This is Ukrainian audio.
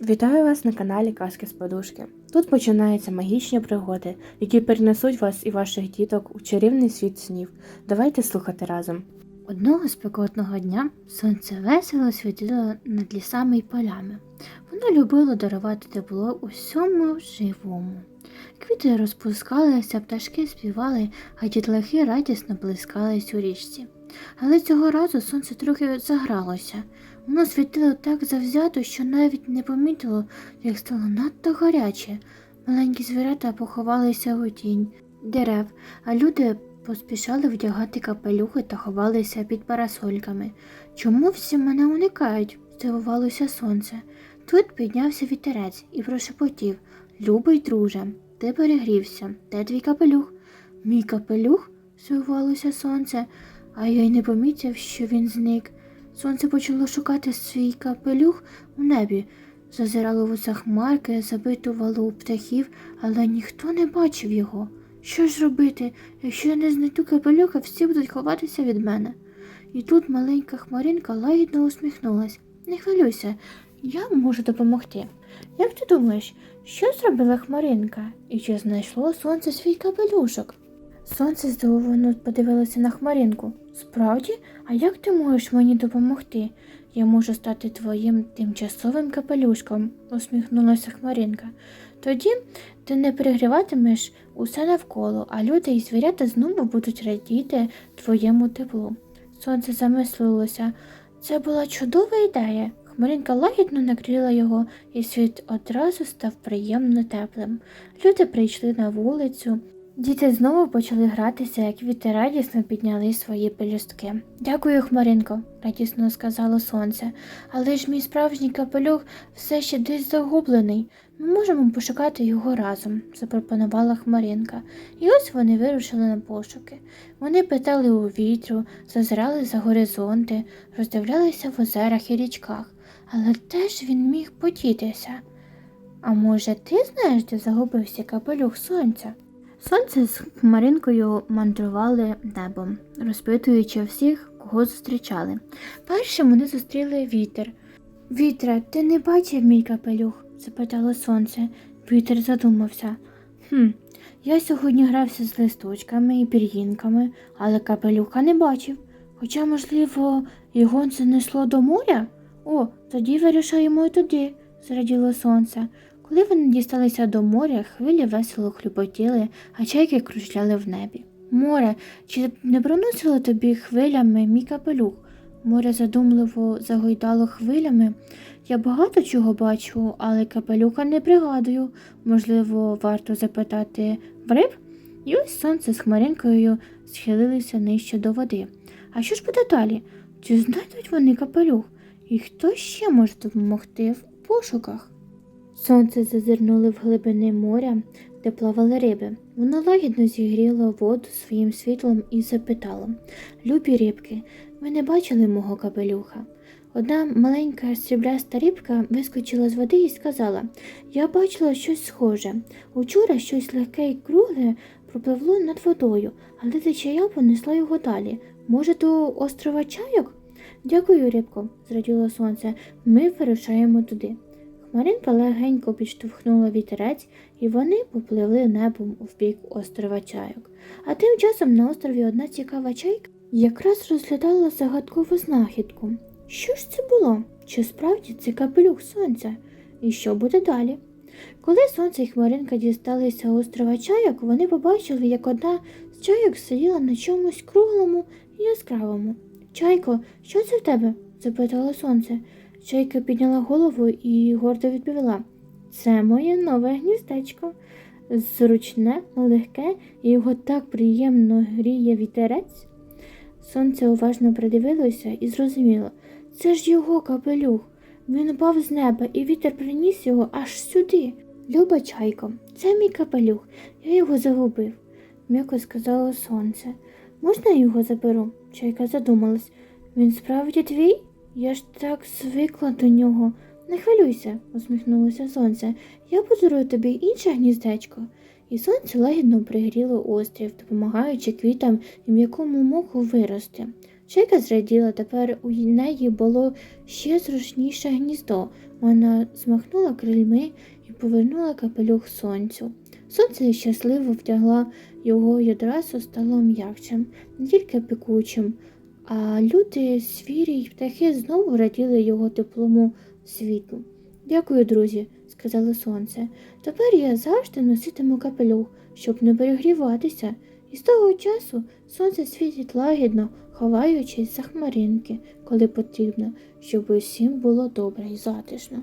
Вітаю вас на каналі Казки з Подушки. Тут починаються магічні пригоди, які перенесуть вас і ваших діток у чарівний світ снів. Давайте слухати разом. Одного спекотного дня сонце весело світило над лісами й полями. Воно любило дарувати тепло усьому живому. Квіти розпускалися, пташки співали, а дітлахи радісно плескались у річці. Але цього разу сонце трохи загралося. Воно світило так завзято, що навіть не помітило, як стало надто гаряче. Маленькі звірята поховалися у тінь дерев, а люди поспішали вдягати капелюхи та ховалися під парасольками. Чому всі мене уникають? здивувалося сонце. Тут піднявся вітерець і прошепотів Любий друже, ти перегрівся. Де твій капелюх? Мій капелюх? здивувалося сонце, а я й не помітив, що він зник. Сонце почало шукати свій капелюх у небі. Зазирало в оса хмарки, запитувало у птахів, але ніхто не бачив його. Що ж робити, якщо я не знайду капелюха, всі будуть ховатися від мене. І тут маленька хмаринка лагідно усміхнулась. Не хвилюйся, я можу допомогти. Як ти думаєш, що зробила хмаринка? І чи знайшло сонце свій капелюшок? Сонце здивовано подивилося на хмаринку. Справді, а як ти можеш мені допомогти? Я можу стати твоїм тимчасовим капелюшком, усміхнулася Хмаринка. Тоді ти не перегріватимеш усе навколо, а люди і звірята знову будуть радіти твоєму теплу. Сонце замислилося. Це була чудова ідея. Хмаринка лагідно накрила його, і світ одразу став приємно теплим. Люди прийшли на вулицю. Діти знову почали гратися, як віти радісно підняли свої пелюстки. Дякую, Хмаринко, радісно сказало сонце. Але ж мій справжній капелюх все ще десь загублений. Ми можемо пошукати його разом, запропонувала Хмаринка. І ось вони вирушили на пошуки. Вони питали у вітру, зазирали за горизонти, роздивлялися в озерах і річках. Але теж він міг подітися. А може, ти знаєш, де загубився капелюх сонця? Сонце з хмаринкою мандрували небом, розпитуючи всіх, кого зустрічали. Першим вони зустріли вітер. Вітре, ти не бачив мій капелюх? запитало сонце. Вітер задумався. Хм, я сьогодні грався з листочками і пір'їнками, але капелюха не бачив. Хоча, можливо, його занесло до моря? О, тоді вирішаємо і туди, зраділо сонце. Коли вони дісталися до моря, хвилі весело хлюпотіли, а чайки кружляли в небі. Море, чи не проносило тобі хвилями мій капелюх? Море задумливо загойдало хвилями. Я багато чого бачу, але капелюха не пригадую. Можливо, варто запитати в риб? І ось сонце з хмаринкою схилилися нижче до води. А що ж буде далі? Чи знайдуть вони капелюх? І хто ще може допомогти в пошуках? Сонце зазирнуло в глибини моря, де плавали риби. Воно лагідно зігріло воду своїм світлом і запитало Любі рибки, ви не бачили мого капелюха? Одна маленька срібляста рибка вискочила з води і сказала Я бачила щось схоже. Учора щось легке й кругле пропливло над водою, але течія понесла його далі. Може, до острова чайок? Дякую, рибко, зраділо сонце. Ми вирушаємо туди. Хмаринка легенько підштовхнула вітерець, і вони попливли небом в бік острова чайок. А тим часом на острові одна цікава чайка якраз розглядала загадкову знахідку. Що ж це було? Чи справді це капелюх сонця? І що буде далі? Коли сонце і хмаринка дісталися острова чайок, вони побачили, як одна з чайок сиділа на чомусь круглому і яскравому. Чайко, що це в тебе? запитало сонце. Чайка підняла голову і гордо відповіла Це моє нове гніздечко. Зручне, легке, і його так приємно гріє вітерець. Сонце уважно придивилося і зрозуміло це ж його капелюх. Він упав з неба, і вітер приніс його аж сюди. Люба чайко, це мій капелюх, я його загубив, м'яко сказало сонце. Можна я його заберу? Чайка задумалась. Він справді твій? Я ж так звикла до нього. Не хвилюйся, усміхнулося сонце. Я подарую тобі інше гніздечко. І сонце лагідно пригріло острів, допомагаючи квітам і м'якому моху вирости. Чайка зраділа, тепер у неї було ще зручніше гніздо, Вона змахнула крильми і повернула капелюх сонцю. Сонце щасливо втягла його і одразу стало м'якчим, не тільки пекучим, а люди, звірі й птахи знову раділи його теплому світлу. Дякую, друзі, сказало сонце. Тепер я завжди носитиму капелюх, щоб не перегріватися. І з того часу сонце світить лагідно, ховаючись за хмаринки, коли потрібно, щоб усім було добре і затишно.